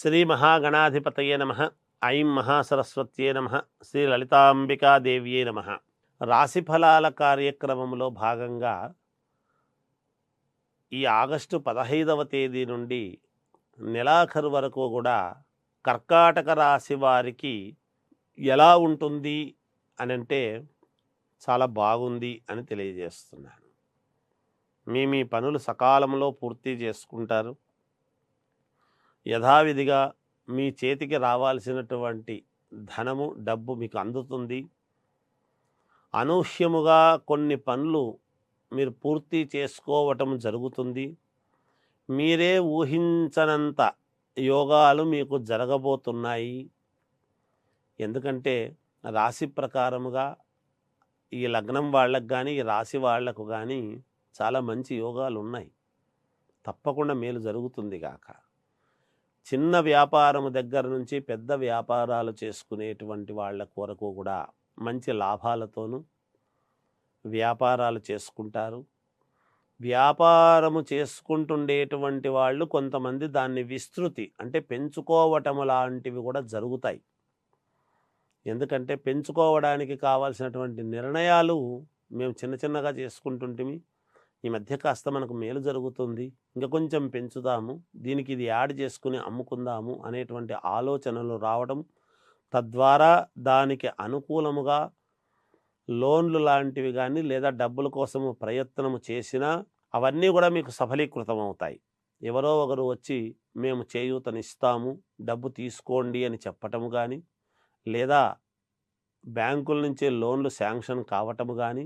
శ్రీ మహాగణాధిపతయే నమ ఐం మహాసరస్వత్యే నమ శ్రీ లలితాంబికాదేవ్యే నమ. రాశిఫలాల కార్యక్రమంలో భాగంగా ఈ ఆగస్టు పదహైదవ తేదీ నుండి నెలాఖరు వరకు కూడా కర్కాటక రాశి వారికి ఎలా ఉంటుంది అని అంటే చాలా బాగుంది అని తెలియజేస్తున్నాను. మీ మీ పనులు సకాలంలో పూర్తి చేసుకుంటారు. యథావిధిగా మీ చేతికి రావాల్సినటువంటి ధనము డబ్బు మీకు అందుతుంది. అనూహ్యముగా కొన్ని పనులు మీరు పూర్తి చేసుకోవటం జరుగుతుంది. మీరే ఊహించనంత యోగాలు మీకు జరగబోతున్నాయి. ఎందుకంటే రాశి ప్రకారముగా ఈ లగ్నం వాళ్ళకు కానీ ఈ రాశి వాళ్ళకు కానీ చాలా మంచి యోగాలు ఉన్నాయి. తప్పకుండా మేలు జరుగుతుంది గాక. చిన్న వ్యాపారం దగ్గర నుంచి పెద్ద వ్యాపారాలు చేసుకునేటువంటి వాళ్ళ కొరకు కూడా మంచి లాభాలతోనూ వ్యాపారాలు చేసుకుంటారు. వ్యాపారము చేసుకుంటుండేటువంటి వాళ్ళు కొంతమంది దాన్ని విస్తృతి అంటే పెంచుకోవటము లాంటివి కూడా జరుగుతాయి. ఎందుకంటే పెంచుకోవడానికి కావాల్సినటువంటి నిర్ణయాలు మేము చిన్న చిన్నగా చేసుకుంటుంటిమి. ఈ మధ్య కాస్త మనకు మేలు జరుగుతుంది. ఇంకా కొంచెం పెంచుదాము. దీనికి ఇది యాడ్ చేసుకుని అమ్ముకుందాము అనేటువంటి ఆలోచనలు రావడం తద్వారా దానికి అనుకూలముగా లోన్లు లాంటివి కానీ లేదా డబ్బుల కోసము ప్రయత్నము చేసినా అవన్నీ కూడా మీకు సఫలీకృతం అవుతాయి ఎవరో ఒకరు వచ్చి మేము చేయూతనిస్తాము డబ్బు తీసుకోండి అని చెప్పటము కానీ లేదా బ్యాంకుల నుంచి లోన్లు శాంక్షన్ కావటము కానీ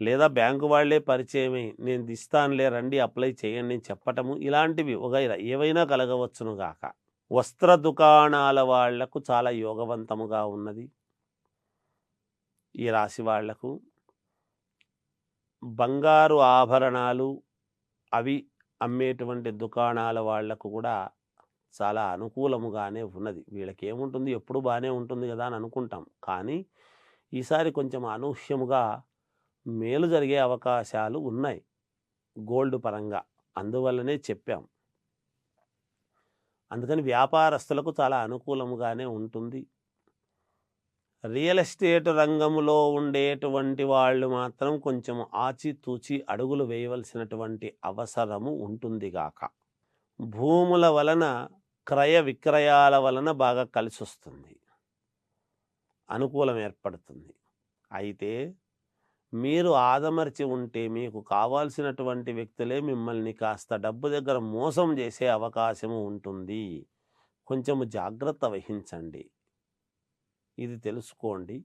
లేదా బ్యాంకు వాళ్ళే పరిచయమై నేను ఇస్తానులే రండి అప్లై చేయండి అని చెప్పటము ఇలాంటివి వగైరా ఏవైనా కలగవచ్చును గాక. వస్త్ర దుకాణాల వాళ్ళకు చాలా యోగవంతముగా ఉన్నది. ఈ రాశి వాళ్ళకు బంగారు ఆభరణాలు అవి అమ్మేటువంటి దుకాణాల వాళ్ళకు కూడా చాలా అనుకూలముగానే ఉన్నది. వీళ్ళకి ఏముంటుంది ఎప్పుడు బాగానే ఉంటుంది కదా అని అనుకుంటాం. కానీ ఈసారి కొంచెం అనూహ్యముగా మేలు జరిగే అవకాశాలు ఉన్నాయి. గోల్డ్ పరంగా. అందువల్లనే చెప్పాం. అందుకని వ్యాపారస్తులకు చాలా అనుకూలముగానే ఉంటుంది. రియల్ ఎస్టేట్ రంగంలో ఉండేటువంటి వాళ్ళు మాత్రం కొంచెం ఆచితూచి అడుగులు వేయవలసినటువంటి అవసరము ఉంటుందిగాక భూముల వలన క్రయ విక్రయాల వలన బాగా కలిసి వస్తుంది అనుకూలం ఏర్పడుతుంది. అయితే మీరు ఆదమర్చి ఉంటే మీకు కావాల్సినటువంటి వ్యక్తులే మిమ్మల్ని కాస్త డబ్బు దగ్గర మోసం చేసే అవకాశము ఉంటుంది. కొంచెము జాగ్రత్త వహించండి. ఇది తెలుసుకోండి.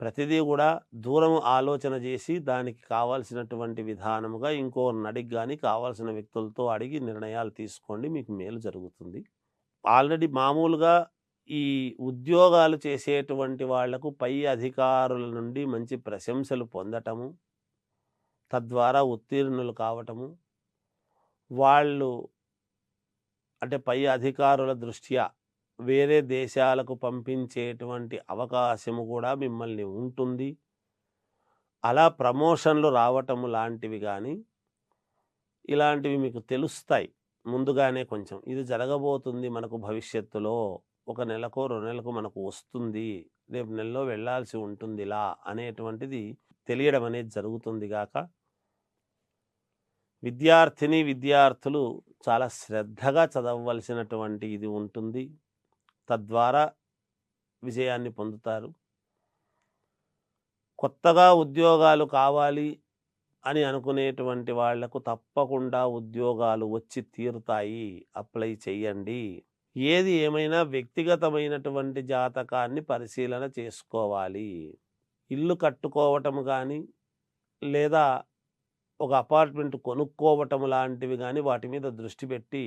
ప్రతిదీ కూడా దూరం ఆలోచన చేసి దానికి కావాల్సినటువంటి విధానముగా ఇంకో నడికి కానీ కావాల్సిన వ్యక్తులతో అడిగి నిర్ణయాలు తీసుకోండి. మీకు మేలు జరుగుతుంది. ఆల్రెడీ మామూలుగా ఈ ఉద్యోగాలు చేసేటువంటి వాళ్ళకు పై అధికారుల నుండి మంచి ప్రశంసలు పొందటము తద్వారా ఉత్తీర్ణులు కావటము వాళ్ళు అంటే పై అధికారుల దృష్ట్యా వేరే దేశాలకు పంపించేటువంటి అవకాశము కూడా మిమ్మల్ని ఉంటుంది. అలా ప్రమోషన్లు రావటము లాంటివి కానీ ఇలాంటివి మీకు తెలుస్తాయి ముందుగానే కొంచెం. ఇది జరగబోతుంది మనకు భవిష్యత్తులో. ఒక నెలకో రెండు నెలకు మనకు వస్తుంది. రేపు నెలలో వెళ్ళాల్సి ఉంటుంది ఇలా అనేటువంటిది తెలియడం అనేది జరుగుతుంది గాక. విద్యార్థిని విద్యార్థులు చాలా శ్రద్ధగా చదవవలసినటువంటి ఇది ఉంటుంది. తద్వారా విజయాన్ని పొందుతారు. కొత్తగా ఉద్యోగాలు కావాలి అని అనుకునేటువంటి వాళ్ళకు తప్పకుండా ఉద్యోగాలు వచ్చి తీరుతాయి. అప్లై చేయండి. ఏది ఏమైనా వ్యక్తిగతమైనటువంటి జాతకాన్ని పరిశీలన చేసుకోవాలి. ఇల్లు కట్టుకోవటం కానీ లేదా ఒక అపార్ట్మెంట్ కొనుక్కోవటం లాంటివి కానీ వాటి మీద దృష్టి పెట్టి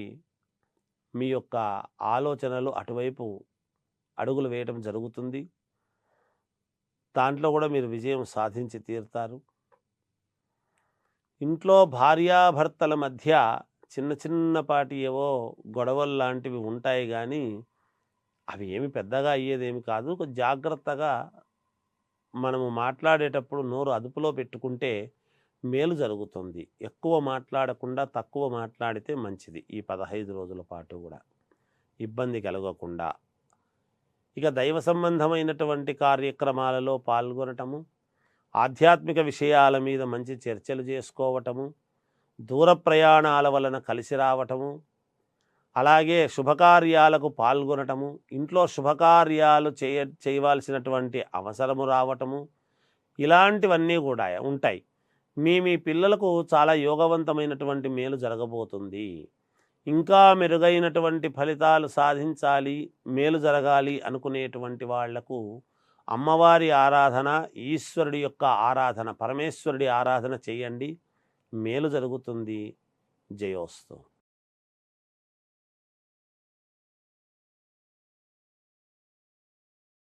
మీ యొక్క ఆలోచనలు అటువైపు అడుగులు వేయటం జరుగుతుంది. దాంట్లో కూడా మీరు విజయం సాధించి తీరుతారు. ఇంట్లో భార్యాభర్తల మధ్య చిన్న చిన్నపాటి ఏవో గొడవలు లాంటివి ఉంటాయి కానీ అవి ఏమి పెద్దగా అయ్యేదేమి కాదు. కొంచెం జాగ్రత్తగా మనము మాట్లాడేటప్పుడు నోరు అదుపులో పెట్టుకుంటే మేలు జరుగుతుంది. ఎక్కువ మాట్లాడకుండా తక్కువ మాట్లాడితే మంచిది ఈ పదహైదు రోజుల పాటు కూడా. ఇబ్బంది కలగకుండా. ఇక దైవ సంబంధమైనటువంటి కార్యక్రమాలలో పాల్గొనటము ఆధ్యాత్మిక విషయాల మీద మంచి చర్చలు చేసుకోవటము దూర ప్రయాణాల వలన కలిసి రావటము అలాగే శుభకార్యాలకు పాల్గొనటము ఇంట్లో శుభకార్యాలు చేయ చేయవలసినటువంటి అవసరము రావటము ఇలాంటివన్నీ కూడా ఉంటాయి. మీ మీ పిల్లలకు చాలా యోగవంతమైనటువంటి మేలు జరగబోతుంది. ఇంకా మెరుగైనటువంటి ఫలితాలు సాధించాలి మేలు జరగాలి అనుకునేటువంటి వాళ్ళకు అమ్మవారి ఆరాధన ఈశ్వరుడి యొక్క ఆరాధన పరమేశ్వరుడి ఆరాధన చేయండి. మేలు జరుగుతుంది. జయోస్తు.